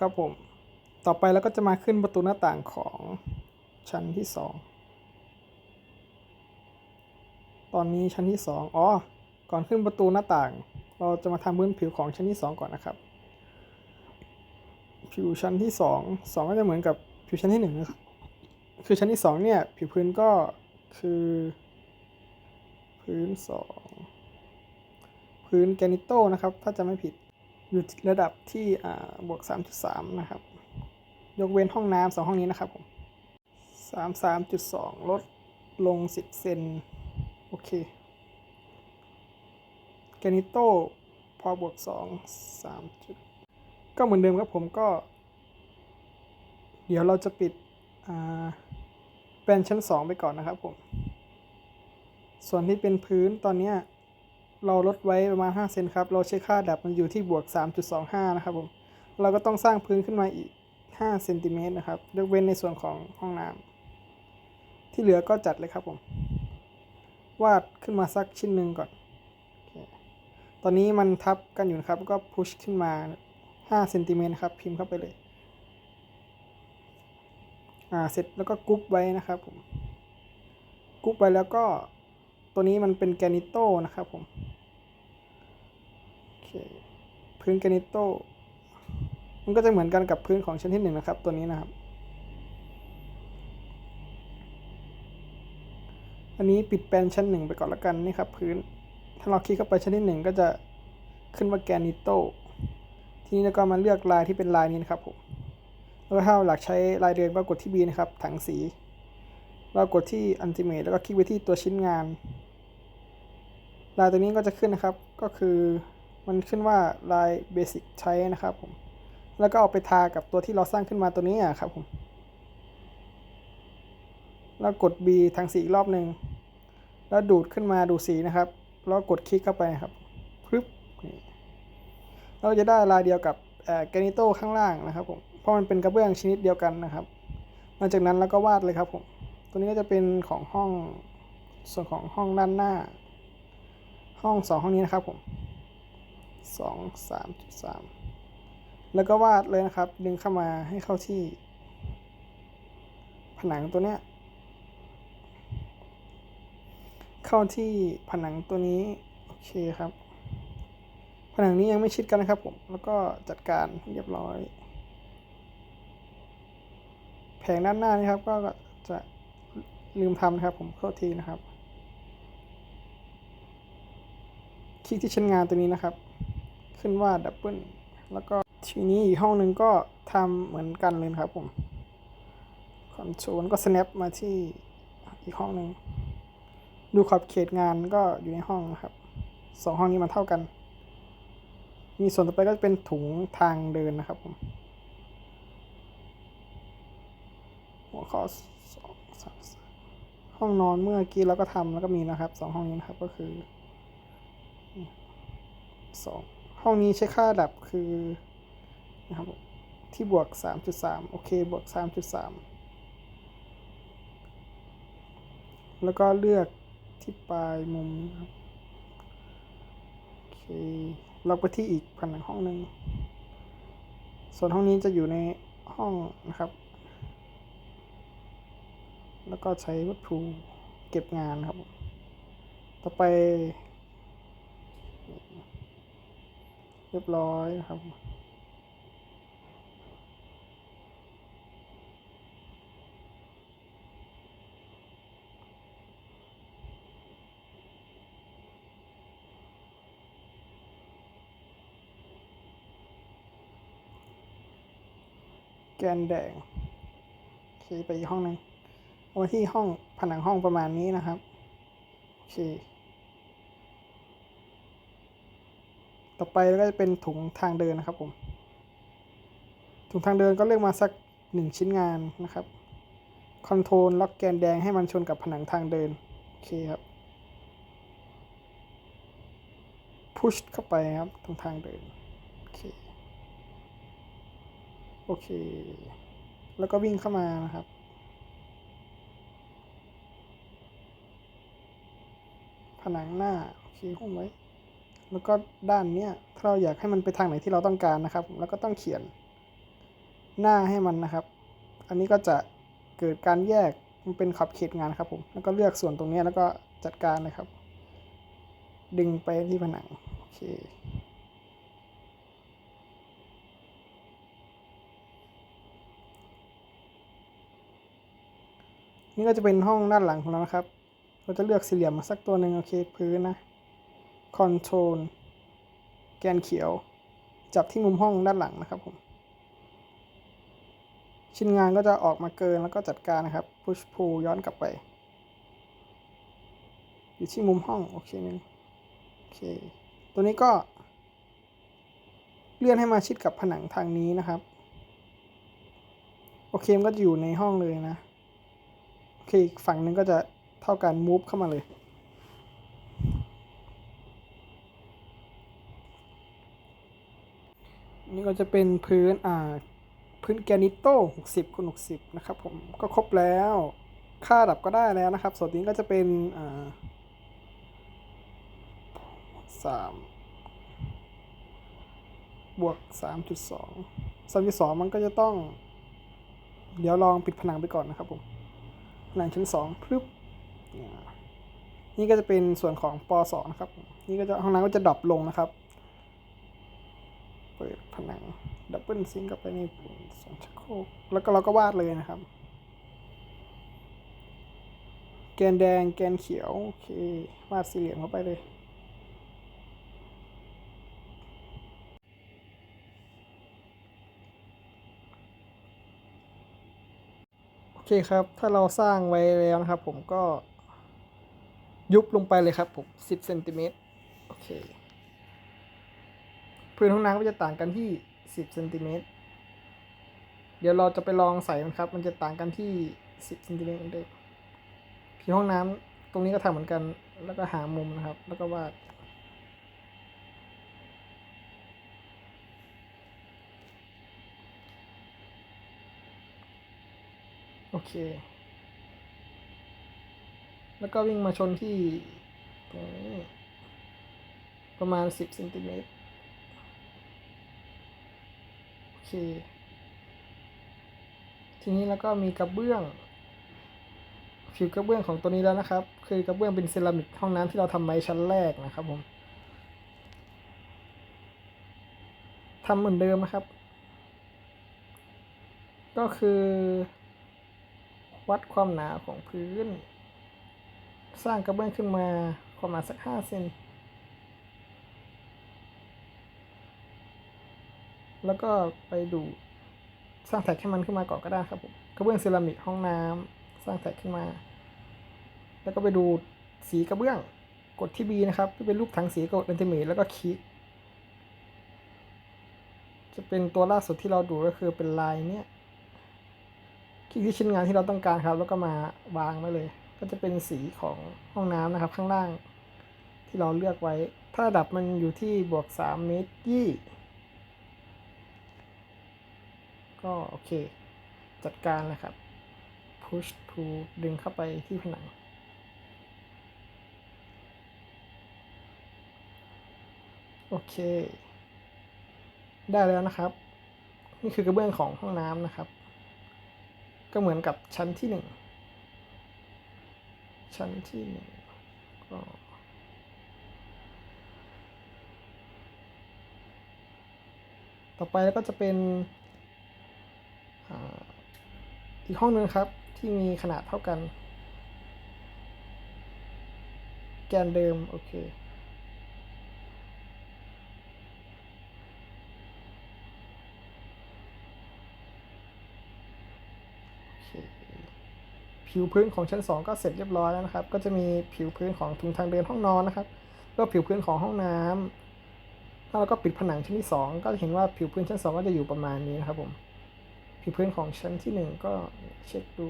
ครับผม ต่อไปเราก็จะมาขึ้นประตูหน้าต่างของชั้นที่สองตอนนี้ชั้นที่สองอ๋อ ก่อนขึ้นประตูหน้าต่าง เราจะมาทำพื้นผิวของชั้นที่สองก่อนนะครับผิวชั้นที่สองสองก็จะเหมือนกับผิวชั้นที่หนึ่งนะครับคือชั้นที่สองเนี่ย ผิวพื้นก็คือ พื้นสองพื้นแกนิโตนะครับ ถ้าจะไม่ผิด อยู่ระดับที่อ่าบวก 3.3 นะครับ ยกเว้นห้องน้ำสองห้องนี้นะครับผม33.2 ลดลง 10 เซน โอเคแกนิโต้พอบวก 2 3จุดก็เหมือนเดิมครับผมก็ เดี๋ยวเราจะปิดอ่าแปลนชั้น 2 ไปก่อนนะครับผม ส่วนที่เป็นพื้นตอนเนี้ย เราลดไว้ประมาณ5เซนครับ เราใช้ค่าดับมันอยู่ที่บวก 3.25 นะครับผม เราก็ต้องสร้างพื้นขึ้นมาอีก5เซนติเมตรนะครับ ยกเว้นในส่วนของห้องน้ำที่เหลือก็จัดเลยครับผม วาดขึ้นมาสักชิ้นหนึ่งก่อนอตอนนี้มันทับกันอยู่นะครับ ก็พุชขึ้นมา5เซนติเมตรครับ พิมพ์เข้าไปเลย อ่า เสร็จแล้วก็กรุ๊ปไว้นะครับผมกรุ๊ปไว้แล้วก็ ตัวนี้มันเป็นแกนิโตนะครับผมโอเคพื้นแกนิโตมันก็จะเหมือนกันกับพื้นของชั้นที่หนึ่งนะครับ ตัวนี้นะครับ อันนี้ปิดแปลนชั้นหนึ่งไปก่อนละกันนี่ครับพื้น ถ้าเราคลิกเข้าไปชั้นที่หนึ่งก็จะขึ้นว่าแกนิโตทีนี้เราก็มาเลือกลายที่เป็นลายนี้นะครับผมแล้วถ้าเราอยากใช้ลายเดิมก็กดที่ B นะครับ ถังสีเรากดที่ Ultimate แล้วก็คลิกไปที่ตัวชิ้นงาน ลายตัวนี้ก็จะขึ้นนะครับ ก็คือมันขึ้นว่าลาย Basic ใช้นะครับผม แล้วก็เอาไปทากับตัวที่เราสร้างขึ้นมาตัวนี้อะครับผม แล้วกด B ทางสีอีกรอบหนึ่ง แล้วดูดขึ้นมาดูสีนะครับ แล้วกดคลิกเข้าไปครับปึ๊บนี่เราจะได้ลายเดียวกับแกรนิโต้ข้างล่างนะครับผม เพราะมันเป็นกระเบื้องชนิดเดียวกันนะครับหลังจากนั้นเราก็วาดเลยครับผม ตัวนี้ก็จะเป็นของห้องส่วนของห้องด้านหน้า ห้องสองห้องนี้นะครับผมสองสามจุดสามแล้วก็วาดเลยนะครับ ดึงเข้ามาให้เข้าที่ ผนังตัวเนี้ย เข้าที่ผนังตัวนี้ โอเคครับ ผนังนี้ยังไม่ชิดกันนะครับผม แล้วก็จัดการเรียบร้อย แผงด้านหน้านี่ครับ ก็จะลืมทำนะครับผมโทษทีนะครับ คลิกที่ชั้นงานตัวนี้นะครับ ขึ้นว่าดับเบิลแล้วก็ทีนี้อีกห้องหนึ่งก็ทำเหมือนกันเลยครับผมคอนโทรลก็ snap มาที่อีกห้องหนึ่งดูขอบเขตงานก็อยู่ในห้องนะครับสองห้องนี้มันเท่ากัน มีส่วนต่อไปก็จะเป็นถุงทางเดินนะครับผมหัวข้อสองสามห้องนอนเมื่อกี้เราก็ทำแล้วก็มีนะครับสองห้องนี้นะครับก็คือ สองห้องนี้ใช้ค่าดับคือนะครับที่บวกสามจุดสามโอเค บวกสามจุดสามแล้วก็เลือกที่ปลายมุมครับโอเคเราไปที่อีกผนังห้องหนึ่ง ส่วนห้องนี้จะอยู่ในห้องนะครับ แล้วก็ใช้วัตถุเก็บงานครับ ต่อไป เรียบร้อยครับ แกนแดงโอเคไปอีกห้องหนึ่งเอามาที่ห้องผนังห้องประมาณนี้นะครับโอเค ต่อไปก็จะเป็นถุงทางเดินนะครับผม ถุงทางเดินก็เลือกมาสักหนึ่งชิ้นงานนะครับคอนโทรลล็อกแกนแดงให้มันชนกับผนังทางเดิน โอเคครับ พุชเข้าไปครับตรงทางเดิน โอเค โอเค แล้วก็วิ่งเข้ามานะครับ ผนังหน้า โอเคหุ้มไว้ แล้วก็ด้านเนี้ยถ้าเราอยากให้มันไปทางไหนที่เราต้องการนะครับ แล้วก็ต้องเขียนหน้าให้มันนะครับ อันนี้ก็จะเกิดการแยกมันเป็นขอบเขตงานครับผม แล้วก็เลือกส่วนตรงนี้แล้วก็จัดการเลยครับ ดึงไปที่ผนัง โอเค นี่ก็จะเป็นห้องด้านหลังของเรานะครับ เราจะเลือกสี่เหลี่ยมมาสักตัวหนึ่งโอเค พื้นนะ คอนโทรลแกนเขียว จับที่มุมห้องด้านหลังนะครับผม ชิ้นงานก็จะออกมาเกินแล้วก็จัดการนะครับ push pull ย้อนกลับไป อยู่ที่มุมห้อง โอเคนึงโอเค ตัวนี้ก็ เลื่อนให้มาชิดกับผนังทางนี้นะครับ โอเคมันก็อยู่ในห้องเลยนะ โอเคอีกฝั่งหนึงก็จะเท่ากัน move เข้ามาเลย ก็จะเป็นพื้นอ่าพื้นแกนิโต้60คูณ60 นะครับผมก็ครบแล้ว ค่าดับก็ได้แล้วนะครับ ส่วนนี้ก็จะเป็นอ่าสามบวกสามจุดสองสามจุดสองมันก็จะต้อง เดี๋ยวลองปิดผนังไปก่อนนะครับผมผนังชั้นสองพรึบนี่ก็จะเป็นส่วนของปสองนะครับ นี่ก็จะห้องน้ำก็จะดรอปลงนะครับ ผนังดับเบิลซิงค์เข้าไปในส่วนชักโครกแล้วก็เราก็วาดเลยนะครับ แกนแดงแกนเขียว โอเค วาดสี่เหลี่ยมเข้าไปเลยโอเคครับ ถ้าเราสร้างไว้แล้วนะครับ ผมก็ยุบลงไปเลยครับผม 10เซนติเมตร โอเค พื้นห้องน้ำก็จะต่างกันที่ 10เซนติเมตรเดี๋ยวเราจะไปลองใส่มันครับ มันจะต่างกันที่ 10เซนติเมตรเหมือนเดิมผิวห้องน้ำตรงนี้ก็ทำเหมือนกัน แล้วก็หามุมนะครับ แล้วก็วาดโอเค แล้วก็วิ่งมาชนที่ตรงนี้ประมาณ 10เซนติเมตร โอเค ทีนี้แล้วก็มีกระเบื้อง ผิวกระเบื้องของตัวนี้แล้วนะครับ คือกระเบื้องเป็นเซรามิกห้องน้ำที่เราทำไว้ชั้นแรกนะครับผมทำเหมือนเดิมนะครับ ก็คือ วัดความหนาของพื้น สร้างกระเบื้องขึ้นมาประมหนาสักห้าเซน แล้วก็ไปดูสร้างแท็กให้มันขึ้นมาก่อนก็ได้ครับผมกระเบื้องเซรามิกห้องน้ำสร้างแท็กขึ้นมา แล้วก็ไปดูสีกระเบื้องกดที่ B นะครับที่เป็นรูปถังสีกด Enter แล้วก็คลิก จะเป็นตัวล่าสุดที่เราดูก็คือเป็นลายเนี้ยคลิกที่ชิ้นงานที่เราต้องการครับ แล้วก็มาวางไว้เลย ก็จะเป็นสีของห้องน้ำนะครับ ข้างล่างที่เราเลือกไว้ ถ้าระดับมันอยู่ที่บวก3เมตรยี่ ก็โอเค จัดการเลยครับ push pull ดึงเข้าไปที่ผนัง โอเค ได้แล้วนะครับ นี่คือกระเบื้องของห้องน้ำนะครับ ก็เหมือนกับชั้นที่หนึ่งชั้นที่หนึ่งก็ต่อไปก็จะเป็น อีกห้องหนึงครับที่มีขนาดเท่ากัน แกนเดิม โอเค ผิวพื้นของชั้น 2 ก็เสร็จเรียบร้อยแล้วนะครับ ก็จะมีผิวพื้นของทุงทางเดินห้องนอนนะครับ ก็ผิวพื้นของห้องน้ำถ้าเราก็ปิดผนังชั้นที่ 2 ก็จะเห็นว่าผิวพื้นชั้น 2 ก็จะอยู่ประมาณนี้นะครับผม ผิวพื้นของชั้นที่1ก็เช็คดู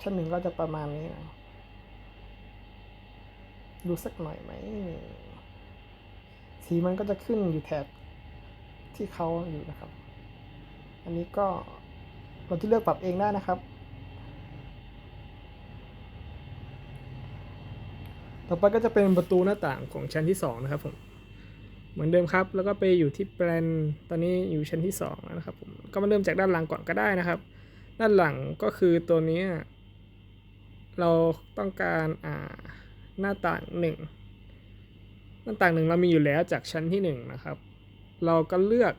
ชั้นหนึ่งก็จะประมาณนี้นะดูสักหน่อยไหม สีมันก็จะขึ้นอยู่แถบที่เขาอยู่นะครับ อันนี้ก็เราที่เลือกปรับเองได้นะครับ ต่อไปก็จะเป็นประตูหน้าต่างของชั้นที่สองนะครับผม เหมือนเดิมครับ แล้วก็ไปอยู่ที่แปลนตอนนี้อยู่ชั้นที่2แล้วนะครับผมก็มาเริ่มจากด้านหลังก่อนก็ได้นะครับ ด้านหลังก็คือตัวนี้ เราต้องการอ่าหน้าต่างหนึ่งหน้าต่างหนึ่งเรามีอยู่แล้วจากชั้นที่หนึ่งนะครับ เราก็เลือก